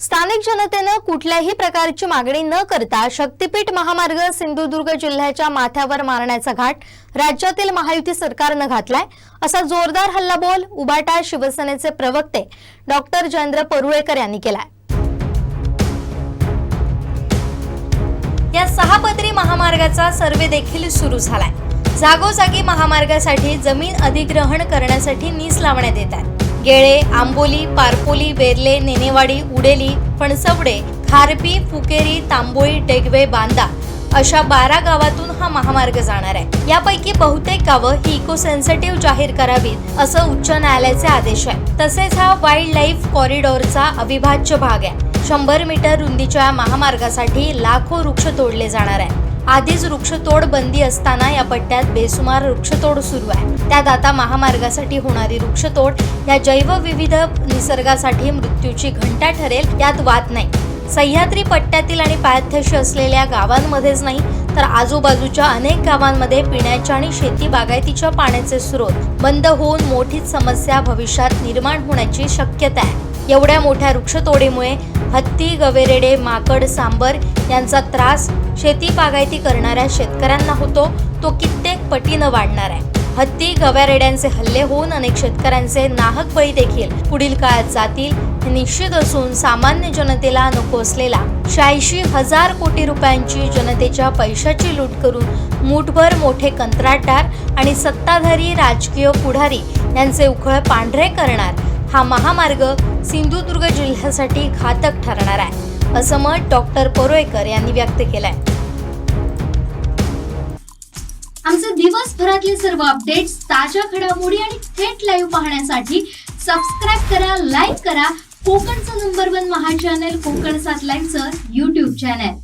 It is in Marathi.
स्थानिक जनतेनं कुठल्याही प्रकारची मागणी न करता शक्तीपीठ महामार्ग सिंधुदुर्ग जिल्ह्याच्या माथ्यावर मारण्याचा घाट राज्यातील महायुती सरकारनं घातलाय. असा जोरदार हल्लाबोल उबाटा शिवसेनेचे प्रवक्ते डॉक्टर जयेंद्र परुळेकर यांनी केलाय. या सहापदरी महामार्गाचा सर्वे देखील सुरू झालाय. जागोजागी महामार्गासाठी जमीन अधिग्रहण करण्यासाठी नीस लावण्यात येत आहे. गेळे आंबोली पारपोली बेर्ले नेनेवाडी उडेली फणसवडे खारपी फुकेरी तांबोळी डेगवे बांदा अशा बारा गावातून हा महामार्ग जाणार आहे. यापैकी बहुतेक गावं ही इको सेन्सिटिव्ह जाहीर करावीत असं उच्च न्यायालयाचे आदेश आहे. तसेच हा वाईल्ड लाईफ कॉरिडॉरचा अविभाज्य भाग आहे. शंभर मीटर रुंदीच्या महामार्गासाठी लाखो वृक्ष तोडले जाणार आहे. आधीच वृक्षतोड बंदी असताना या पट्ट्यात बेसुमार वृक्षतोड सुरू आहे. त्यात आता महामार्गासाठी होणारी वृक्षतोड या जैवविविध निसर्गासाठी मृत्यूची घंटा ठरेल यात वाद नाही. सह्याद्री पट्ट्यातील आणि पायथ्याशी असलेल्या गावांमध्येच नाही तर आजूबाजूच्या अनेक गावांमध्ये पिण्याच्या आणि शेती बागायतीच्या पाण्याचे स्रोत बंद होऊन मोठीच समस्या भविष्यात निर्माण होण्याची शक्यता आहे. एवढ्या मोठ्या वृक्षतोडीमुळे हत्ती गवेरेडे माकड सांबर यांचा त्रास शेती बागायती करणाऱ्या शेतकऱ्यांना होतो तो कित्येक पटीनं वाढणार आहे. हत्ती गव्यारेड्यांचे हल्ले होऊन अनेक शेतकऱ्यांचे नाहक बळी देखील पुढील काळात जातील हे निश्चित असून सामान्य जनतेला नको असलेला शहाऐंशी हजार कोटी रुपयांची जनतेच्या पैशाची लूट करून मूठभर मोठे कंत्राटदार आणि सत्ताधारी राजकीय पुढारी यांचे उखळ पांढरे करणार हा महामार्ग सिंधुदुर्ग जिल्ह्यासाठी घातक ठरणार आहे असं मत डॉक्टर परोळेकर यांनी व्यक्त केलंय. आमचे दिवसभरातले सर्व अपडेट्स ताज्या घडामोडी आणि थेट लाईव्ह पाहण्यासाठी सबस्क्राईब करा लाईक करा. कोकणचं नंबर वन महा चॅनल कोकण सात लाईव्हचं युट्यूब चॅनल